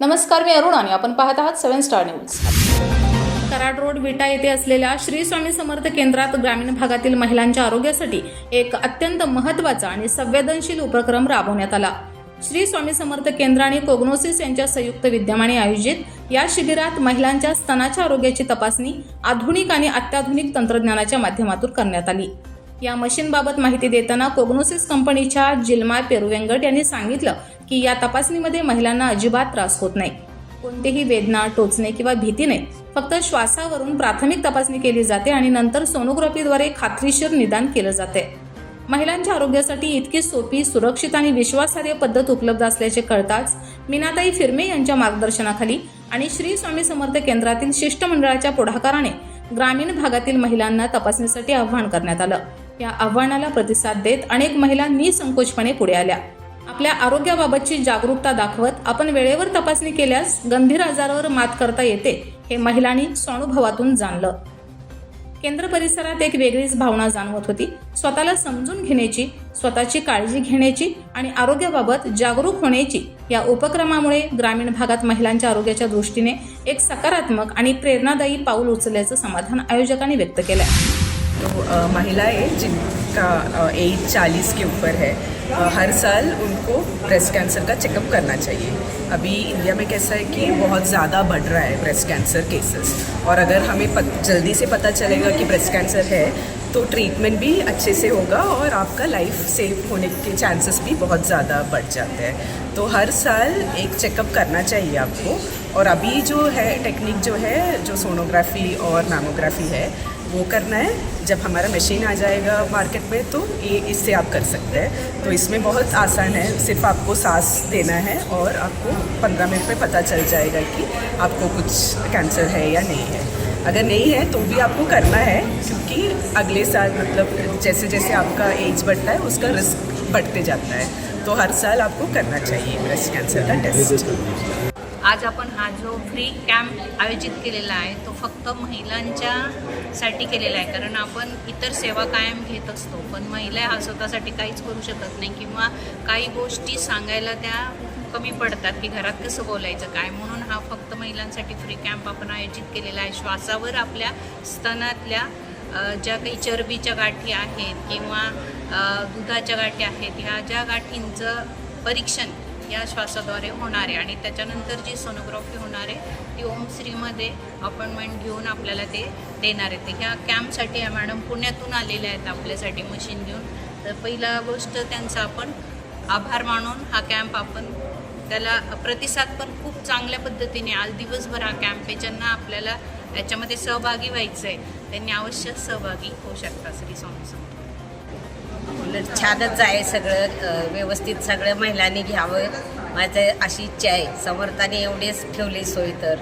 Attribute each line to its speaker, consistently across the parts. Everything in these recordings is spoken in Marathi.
Speaker 1: नमस्कार मी अरुण आणि आपण पाहत आहात seven star news. Karad road Vita येथे असलेल्या श्री स्वामी समर्थ केंद्रात ग्रामीण भागातील महिलांच्या आरोग्यासाठी एक अत्यंत महत्त्वाचा आणि संवेदनशील उपक्रम राबवण्यात आला. श्री स्वामी समर्थ केंद्र आणि कोग्नोसिस यांच्या संयुक्त विद्यमाने आयोजित या शिबिरात महिलांच्या स्तनाच्या आरोग्याची तपासणी आधुनिक आणि अत्याधुनिक तंत्रज्ञानाच्या माध्यमातून करण्यात आली. या मशीनबाबत माहिती देताना कोग्नोसिस कंपनीच्या जिल्मा पेरुवेंगट यांनी सांगितलं की या तपासणीमध्ये महिलांना अजिबात त्रास होत नाही. कोणतेही वेदना टोचणे किंवा भीती नाही. फक्त श्वासावरून प्राथमिक तपासणी केली जाते आणि नंतर सोनोग्राफीद्वारे खात्रीशीर निदान केलं जाते. महिलांच्या आरोग्यासाठी इतकी सोपी सुरक्षित आणि विश्वासार्ह पद्धत उपलब्ध असल्याचे कळताच मीनाताई फिरमे यांच्या मार्गदर्शनाखाली आणि श्री स्वामी समर्थ केंद्रातील शिष्टमंडळाच्या पुढाकाराने ग्रामीण भागातील महिलांना तपासणीसाठी आव्हान करण्यात आलं. या आव्हानाला प्रतिसाद देत अनेक महिला निसंकोचपणे पुढे आल्या. आपल्या आरोग्याबाबतची जागरूकता दाखवत आपण वेळेवर तपासणी केल्यास गंभीर आजारावर मात करता येते हे महिलांनी स्वानुभवातून जाणलं. केंद्र परिसरात एक वेगळीच भावना जाणवत होती. स्वतःला समजून घेण्याची स्वतःची काळजी घेण्याची आणि आरोग्याबाबत जागरूक होण्याची या उपक्रमामुळे ग्रामीण भागात महिलांच्या आरोग्याच्या दृष्टीने एक सकारात्मक आणि प्रेरणादायी पाऊल उचलल्याचं समाधान आयोजकांनी व्यक्त केलं
Speaker 2: तो महिलाएँ जिनका एज 40 के ऊपर है हर साल उनको ब्रेस्ट कैंसर का चेकअप करना चाहिए। अभी इंडिया में कैसा है कि बहुत ज़्यादा बढ़ रहा है ब्रेस्ट कैंसर केसेस और अगर हमें पत, जल्दी से पता चलेगा कि ब्रेस्ट कैंसर है तो ट्रीटमेंट भी अच्छे से होगा और आपका लाइफ सेव होने के चांसेस भी बहुत ज़्यादा बढ़ जाते हैं। तो हर साल एक चेकअप करना चाहिए आपको और अभी जो है टेक्निक जो है जो सोनोग्राफी और मैमोग्राफी है वो करना है। जब हमारा मशीन आ जाएगा मार्केट में तो ये इससे आप कर सकते हैं। तो इसमें बहुत आसान है। सिर्फ़ आपको सांस देना है और आपको पंद्रह मिनट में पता चल जाएगा कि आपको कुछ कैंसर है या नहीं है। अगर नहीं है तो भी आपको करना है, क्योंकि अगले साल मतलब जैसे जैसे आपका एज बढ़ता है, उसका रिस्क बढ़ते जाता है। तो हर साल आपको करना चाहिए ब्रेस्ट कैंसर का टेस्ट
Speaker 3: आज आपण हा जो फ्री कॅम्प आयोजित केलेला आहे तो फक्त महिलांच्या साठी केलेला आहे. कारण आपण इतर सेवा कायम घेत असतो पण महिला हा स्वतःसाठी काहीच करू शकत नाही किंवा काही गोष्टी सांगायला त्या कमी पडतात की घरात कसं बोलायचं काय. म्हणून हा फक्त महिलांसाठी फ्री कॅम्प आपण आयोजित केलेला आहे. श्वासावर आपल्या स्तनातल्या ज्या काही चरबीच्या गाठी आहेत किंवा दुधाच्या गाठी आहेत ह्या ज्या गाठींचं परीक्षण या श्वासाद्वारे होणार आहे. आणि त्याच्यानंतर जी सोनोग्राफी होणार आहे ती ओम श्रीमध्ये अपॉइंटमेंट घेऊन आपल्याला ते देणार आहे. ते ह्या कॅम्पसाठी या मॅडम पुण्यातून आलेल्या आहेत आपल्यासाठी मशीन घेऊन. तर पहिला गोष्ट त्यांचा आपण आभार मानून हा कॅम्प आपण त्याला प्रतिसाद पण खूप चांगल्या पद्धतीने आज दिवसभर हा कॅम्प आहे. ज्यांना आपल्याला याच्यामध्ये सहभागी व्हायचं आहे त्यांनी अवश्य सहभागी होऊ शकता श्री स्वामी समर्थ.
Speaker 4: उलट छानच आहे सगळं व्यवस्थित सगळ्या महिलांनी घ्यावं. माझं अशी इच्छा आहे. समर्थाने एवढेच ठेवली सोय तर.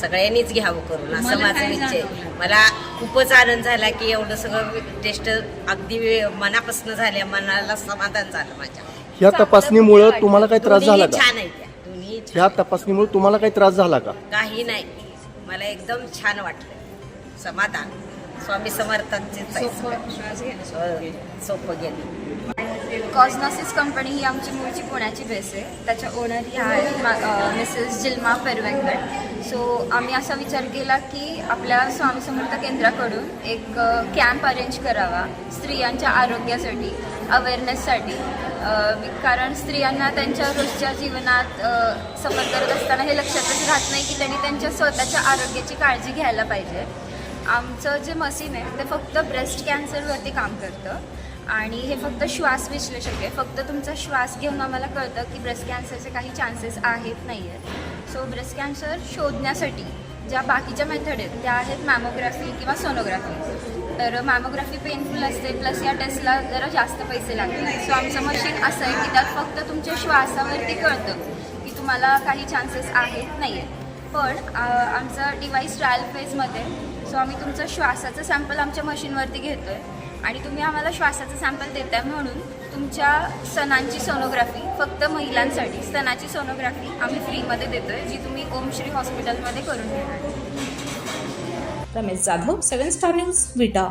Speaker 4: सगळ्यांनीच घ्यावं करून असं माझं इच्छा आहे. मला खूपच आनंद झाला की एवढं सगळं टेस्ट अगदी मनापासून झाल्या मनाला समाधान झालं माझ्या.
Speaker 5: ह्या तपासणीमुळं तुम्हाला काही त्रास झाला का?
Speaker 4: छान आहे त्या. दोन्ही छान
Speaker 5: ह्या तपासणीमुळे तुम्हाला काही त्रास झाला का?
Speaker 4: काही नाही. मला एकदम छान वाटलं. समाधान. स्वामी आहे सगळं. सोपं. गेलं.
Speaker 6: कॉस्नॉसिस कंपनी ही आमची मूळची पुण्याची बेस आहे. त्याच्या ओनर ह्या आहेत मिसेस जिल्मा पेरवेंगट सो आम्ही असा विचार केला की आपल्या स्वामी समर्थ केंद्राकडून एक कॅम्प अरेंज करावा स्त्रियांच्या आरोग्यासाठी अवेअरनेससाठी कारण स्त्रियांना त्यांच्या रोजच्या जीवनात सफर करत असताना हे लक्षातच राहत नाही की त्यांनी त्यांच्या स्वतःच्या आरोग्याची काळजी घ्यायला पाहिजे. आमचं जे मशीन आहे ते फक्त ब्रेस्ट कॅन्सरवरती काम करतं. आणि हे फक्त श्वास विश्लेषक आहे. फक्त तुमचा श्वास घेऊन आम्हाला कळतं की ब्रेस्ट कॅन्सरचे काही चान्सेस आहेत नाही आहेत सो ब्रेस्ट कॅन्सर शोधण्यासाठी ज्या बाकीच्या मेथड आहेत त्या आहेत मॅमोग्राफी किंवा सोनोग्राफी तर मॅमोग्राफी पेनफुल असते प्लस या टेस्टला जरा जास्त पैसे लागतात सो आमचं मशीन असं आहे की त्यात फक्त तुमच्या श्वासावरती कळतं की तुम्हाला काही चान्सेस आहेत नाही आहेत पण आमचं डिवाईस ट्रायल फेजमध्ये सो आम्ही तुमचं श्वासाचं सॅम्पल आमच्या मशीनवरती घेतो आहे आणि तुम्ही आम्हाला श्वासाचं सॅम्पल देताय म्हणून तुमच्या सणांची सोनोग्राफी फक्त महिलांसाठी सणाची सोनोग्राफी आम्ही फ्रीमध्ये देतो आहे जी तुम्ही ओमश्री हॉस्पिटलमध्ये करून घेणार
Speaker 1: Ramesh Jadhav seven star news Vita